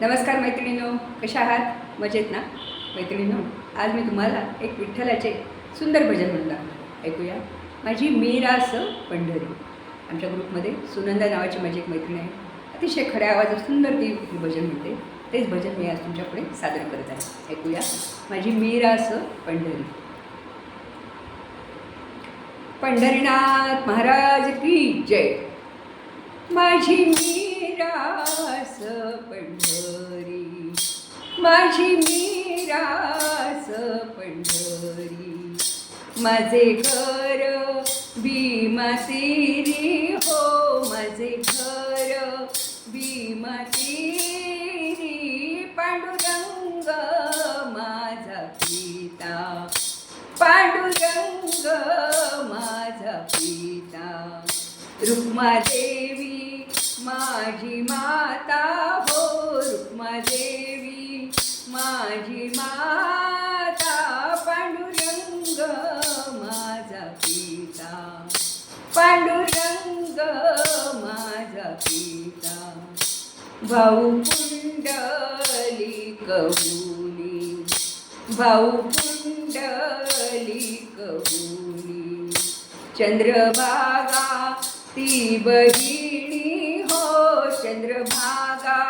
नमस्कार मैत्रिणींनो कशा आहात? मजेत ना? मैत्रिणींनो आज मी तुम्हाला एक विठ्ठलाचे सुंदर भजन म्हणून दाखवलं ऐकूया. माझी मीरास पंढरी. आमच्या ग्रुपमध्ये सुनंदा नावाची माझी एक मैत्रीण आहे. अतिशय खड्या आवाजात सुंदर ती भजन म्हणते. तेच भजन मी आज तुमच्यापुढे सादर करत आहे. ऐकूया. माझी मीरास पंढरी. पंढरीनाथ महाराज की जय. माझी मीरा मीरास पंढरी. माझी मीरास पंढरी. माझे घर भीमातेरी हो माझे घर भीमातेरी. पांडुरंग माझा पिता. पांडुरंग माझा पिता. रुक्मादेवी माझी माता. देवी माझी माता पांडुरंग माझा पिता. पांडुरंग माझा पिता. भाऊ कुंडली कहूनी भाऊ कुंडली कहूनी चंद्रभागा ती बहिणी हो चंद्रभागा.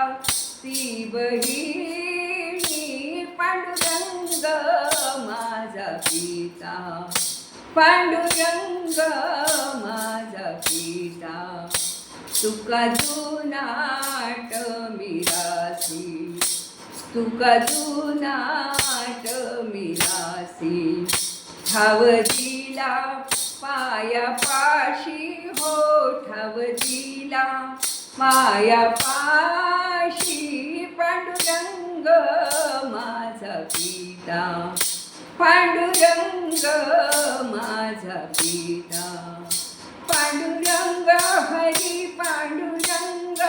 ती बहिणी पांडुरंग माझा पिता. पांडुरंग माझा पिता. तुका जुनाट मिरासी तुका जुनाट मिरासी ठाव दिला पाया पाशी हो ठाव दिला माया पाशी पिता पांडुरंग माझा पिता पांडुरंग हरी पांडुरंग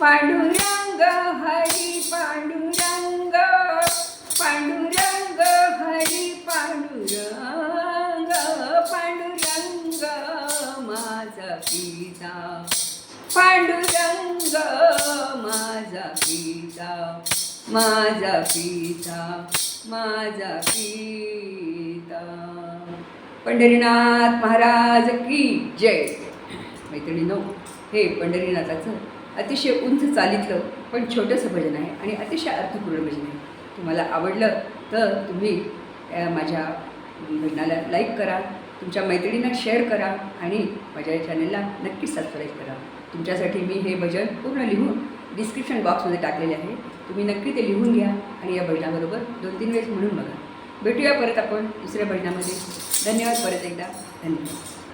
पांडुरंग हरी पांडुरंग पांडुरंग हरी पांडुरंग पांडुरंग माझा पिता पांडुरंग माझा पिता माझा पिता माझा पिता. पंढरीनाथ महाराज की जय. मैत्रिणीनो हे पंढरीनाथाचं अतिशय उंच चालीतलं पण छोटंसं भजन आहे आणि अतिशय अर्थपूर्ण भजन आहे. तुम्हाला आवडलं तर तुम्ही माझ्या भजनाला लाईक करा तुमच्या मैत्रिणींना शेअर करा आणि माझ्या चॅनलला नक्कीच सबस्क्राईब करा. तुमच्यासाठी मी हे भजन पूर्ण लिहून डिस्क्रिप्शन बॉक्समध्ये टाकलेले आहे. तुम्ही नक्की ते लिहून घ्या आणि या भजनाबरोबर दोन तीन वेळेस म्हणून बघा. भेटूया परत आपण दुसऱ्या भजनामध्ये धन्यवाद परत एकदा. धन्यवाद.